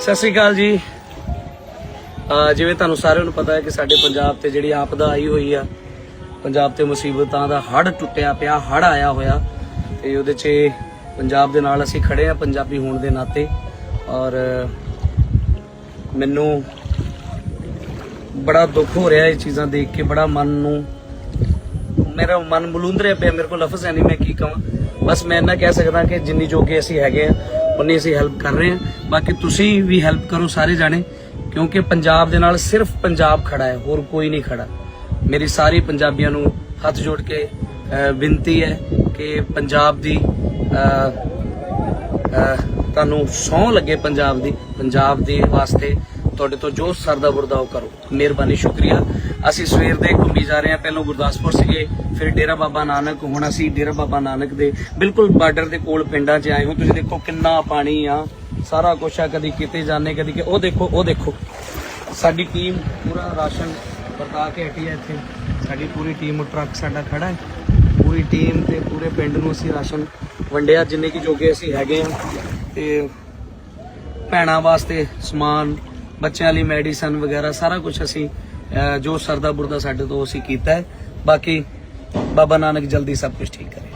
ਸਤਿ ਸ੍ਰੀ ਅਕਾਲ ਜੀ। ਜਿਵੇਂ ਤੁਹਾਨੂੰ ਸਾਰਿਆਂ ਨੂੰ ਪਤਾ ਹੈ ਕਿ ਸਾਡੇ ਪੰਜਾਬ ਤੇ ਜਿਹੜੀ ਆਪਦਾ ਆਈ ਹੋਈ ਆ, ਪੰਜਾਬ ਤੇ ਮੁਸੀਬਤਾਂ ਦਾ ਹੜ ਟੁੱਟਿਆ ਪਿਆ ਹੜ ਆਇਆ ਹੋਇਆ। ਤੇ ਉਹਦੇ 'ਚ ਪੰਜਾਬ ਦੇ ਨਾਲ ਅਸੀਂ ਖੜੇ ਆ, ਪੰਜਾਬੀ ਹੋਣ ਦੇ ਨਾਤੇ। ਔਰ ਮੈਨੂੰ ਬੜਾ ਦੁੱਖ ਹੋ ਰਿਹਾ ਇਹ ਚੀਜ਼ਾਂ ਦੇਖ ਕੇ, ਬੜਾ ਮਨ ਨੂੰ, ਮੇਰਾ ਮਨ ਬਲੂੰਦ ਰਿਹਾ ਪਿਆ, ਮੇਰੇ ਕੋਲ ਲਫ਼ਜ਼ ਹੈ ਨਹੀਂ ਮੈਂ ਕੀ ਕਹਾਂ ਬਸ ਮੈਂ ਇੰਨਾ ਕਹਿ ਸਕਦਾ ਕਿ ਜਿੰਨੀ ਜੋਗੇ ਅਸੀਂ ਹੈਗੇ ਆ ਉਨੀ ਅਸੀਂ ਹੈਲਪ ਕਰ ਰਹੇ ਹਾਂ। ਬਾਕੀ ਤੁਸੀਂ ਵੀ ਹੈਲਪ ਕਰੋ ਸਾਰੇ ਜਾਣੇ, ਕਿਉਂਕਿ ਪੰਜਾਬ ਦੇ ਨਾਲ ਸਿਰਫ ਪੰਜਾਬ ਖੜਾ ਹੈ, ਹੋਰ ਕੋਈ ਨਹੀਂ ਖੜਾ। ਮੇਰੀ ਸਾਰੀ ਪੰਜਾਬੀਆਂ ਨੂੰ ਹੱਥ ਜੋੜ ਕੇ ਬੇਨਤੀ ਹੈ ਕਿ ਪੰਜਾਬ ਦੀ ਤੁਹਾਨੂੰ ਸੌਂ ਲੱਗੇ ਪੰਜਾਬ ਦੀ, ਪੰਜਾਬ ਦੇ ਵਾਸਤੇ ਤੁਹਾਡੇ ਤੋਂ ਜੋ ਸਰਦਾ ਬੁਰਦਾ ਉਹ ਕਰੋ, ਮਿਹਰਬਾਨੀ, ਸ਼ੁਕਰੀਆ। ਅਸੀਂ ਸਵੇਰ ਦੇ ਘੁੰਮੀ ਜਾ ਰਹੇ ਹਾਂ, ਪਹਿਲਾਂ ਗੁਰਦਾਸਪੁਰ ਸੀਗੇ, ਫਿਰ ਡੇਰਾ ਬਾਬਾ ਨਾਨਕ, ਹੁਣ ਅਸੀਂ ਡੇਰਾ ਬਾਬਾ ਨਾਨਕ ਦੇ ਬਿਲਕੁਲ ਬਾਰਡਰ ਦੇ ਕੋਲ ਪਿੰਡਾਂ 'ਚ ਆਏ ਹੋ। ਤੁਸੀਂ ਦੇਖੋ ਕਿੰਨਾ ਪਾਣੀ ਆ, ਸਾਰਾ ਕੁਛ ਆ, ਕਦੀ ਕਿਤੇ ਜਾਣੇ ਕਦੀ ਕਿ, ਉਹ ਦੇਖੋ ਉਹ ਦੇਖੋ। ਸਾਡੀ ਟੀਮ ਪੂਰਾ ਰਾਸ਼ਨ ਵਰਤਾ ਕੇ ਹਟੀ ਹੈ ਇੱਥੇ। ਸਾਡੀ ਪੂਰੀ ਟੀਮ, ਟਰੱਕ ਸਾਡਾ ਖੜਾ ਹੈ। ਪੂਰੀ ਟੀਮ ਤੇ ਪੂਰੇ ਪਿੰਡ ਨੂੰ ਅਸੀਂ ਰਾਸ਼ਨ ਵੰਡਿਆ। ਜਿੰਨੇ ਕੀ ਜੋਗੇ ਅਸੀਂ ਹੈਗੇ ਆ ਤੇ ਭੈਣਾਂ ਵਾਸਤੇ ਸਮਾਨ, ਬੱਚਿਆਂ ਲਈ ਮੈਡੀਸਨ ਵਗੈਰਾ, ਸਾਰਾ ਕੁਝ ਅਸੀਂ ਜੋ ਸਰਦਾ ਬੁਰਦਾ ਸਾਡੇ ਤੋਂ ਅਸੀਂ ਕੀਤਾ ਹੈ। ਬਾਕੀ ਬਾਬਾ ਨਾਨਕ ਜਲਦੀ ਸਭ ਕੁਝ ਠੀਕ ਕਰੇ।